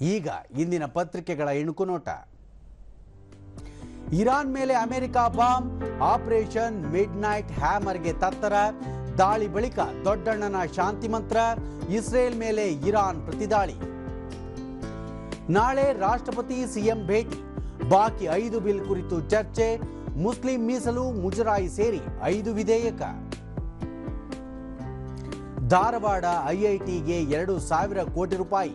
ಈಗ ಇಂದಿನ ಪತ್ರಿಕೆಗಳ ಇಣುಕು ನೋಟ. ಇರಾನ್ ಮೇಲೆ America bomb, operation midnight ಹ್ಯಾಮರ್ಗೆ ತತ್ತರ, ದಾಳಿ ಬಳಿಕ ದೊಡ್ಡಣ್ಣನ ಶಾಂತಿ ಮಂತ್ರ, ಇಸ್ರೇಲ್ ಮೇಲೆ ಇರಾನ್ ಪ್ರತಿದಾಳಿ. ನಾಳೆ ರಾಷ್ಟ್ರಪತಿ ಸಿಎಂ ಭೇಟಿ, ಬಾಕಿ ಐದು ಬಿಲ್ ಕುರಿತು ಚರ್ಚೆ, ಮುಸ್ಲಿಂ ಮೀಸಲು ಮುಜರಾಯಿ ಸೇರಿ ಐದು ವಿಧೇಯಕ. ಧಾರವಾಡ ಐಐಟಿಗೆ ಎರಡು ಸಾವಿರ ಕೋಟಿ ರೂಪಾಯಿ.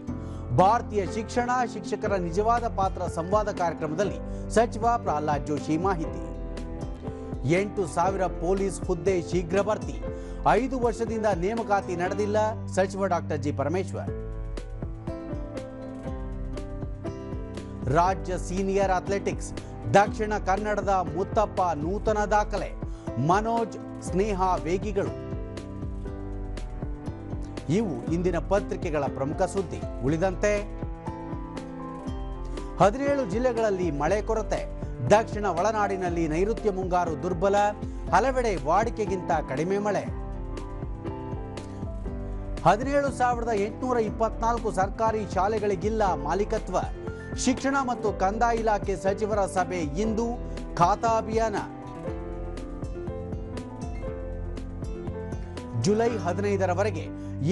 ಭಾರತೀಯ ಶಿಕ್ಷಣ ಶಿಕ್ಷಕರ ನಿಜವಾದ ಪಾತ್ರ ಸಂವಾದ ಕಾರ್ಯಕ್ರಮದಲ್ಲಿ ಸಚಿವ ಪ್ರಹ್ಲಾದ್ ಜೋಶಿ ಮಾಹಿತಿ. ಎಂಟು ಸಾವಿರ ಪೊಲೀಸ್ ಹುದ್ದೆ ಶೀಘ್ರ ಭರ್ತಿ. ಐದು ವರ್ಷದಿಂದ ನೇಮಕಾತಿ ನಡೆದಿಲ್ಲ ಸಚಿವ ಡಾಕ್ಟರ್ ಜಿ ಪರಮೇಶ್ವರ್. ರಾಜ್ಯ ಸೀನಿಯರ್ ಅಥ್ಲೆಟಿಕ್ಸ್ ದಕ್ಷಿಣ ಕನ್ನಡದ ಮುತ್ತಪ್ಪ ನೂತನ ದಾಖಲೆ. ಮನೋಜ್, ಸ್ನೇಹ ವೇಗಿಗಳು. ಇವು ಇಂದಿನ ಪತ್ರಿಕೆಗಳ ಪ್ರಮುಖ ಸುದ್ದಿ. ಉಳಿದಂತೆ, ಹದಿನೇಳು ಜಿಲ್ಲೆಗಳಲ್ಲಿ ಮಳೆ ಕೊರತೆ. ದಕ್ಷಿಣ ಒಳನಾಡಿನಲ್ಲಿ ನೈಋತ್ಯ ಮುಂಗಾರು ದುರ್ಬಲ. ಹಲವೆಡೆ ವಾಡಿಕೆಗಿಂತ ಕಡಿಮೆ ಮಳೆ. ಹದಿನೇಳು ಸಾವಿರದ ಎಂಟುನೂರ ಇಪ್ಪತ್ನಾಲ್ಕು ಸರ್ಕಾರಿ ಶಾಲೆಗಳಿಗಿಲ್ಲ ಮಾಲೀಕತ್ವ. ಶಿಕ್ಷಣ ಮತ್ತು ಕಂದಾಯ ಇಲಾಖೆ ಸಚಿವರ ಸಭೆ ಇಂದು ಖಾತಾ ಅಭಿಯಾನ ಜುಲೈ ಹದಿನೈದರವರೆಗೆ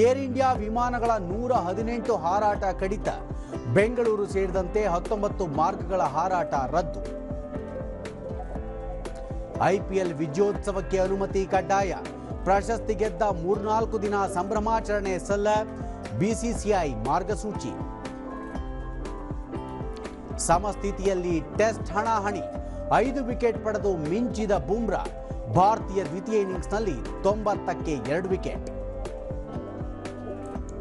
ಏರ್ ಇಂಡಿಯಾ ವಿಮಾನಗಳ ನೂರ ಹದಿನೆಂಟು ಹಾರಾಟ ಕಡಿತ. ಬೆಂಗಳೂರು ಸೇರಿದಂತೆ ಹತ್ತೊಂಬತ್ತು ಮಾರ್ಗಗಳ ಹಾರಾಟ ರದ್ದು. ಐಪಿಎಲ್ ವಿಜಯೋತ್ಸವಕ್ಕೆ ಅನುಮತಿ ಕಡ್ಡಾಯ. ಪ್ರಶಸ್ತಿ ಗೆದ್ದ ಮೂರ್ನಾಲ್ಕು ದಿನ ಸಂಭ್ರಮಾಚರಣೆ ಸಲ್ಲ ಬಿಸಿಸಿಐ ಮಾರ್ಗಸೂಚಿ. ಸಮಸ್ಥಿತಿಯಲ್ಲಿ ಟೆಸ್ಟ್ ಹಣಾಹಣಿ. ಐದು ವಿಕೆಟ್ ಪಡೆದು ಮಿಂಚಿದ ಬೂಮ್ರಾ. ಭಾರತೀಯ ದ್ವಿತೀಯ ಇನ್ನಿಂಗ್ಸ್ನಲ್ಲಿ ತೊಂಬತ್ತಕ್ಕೆ ಎರಡು ವಿಕೆಟ್.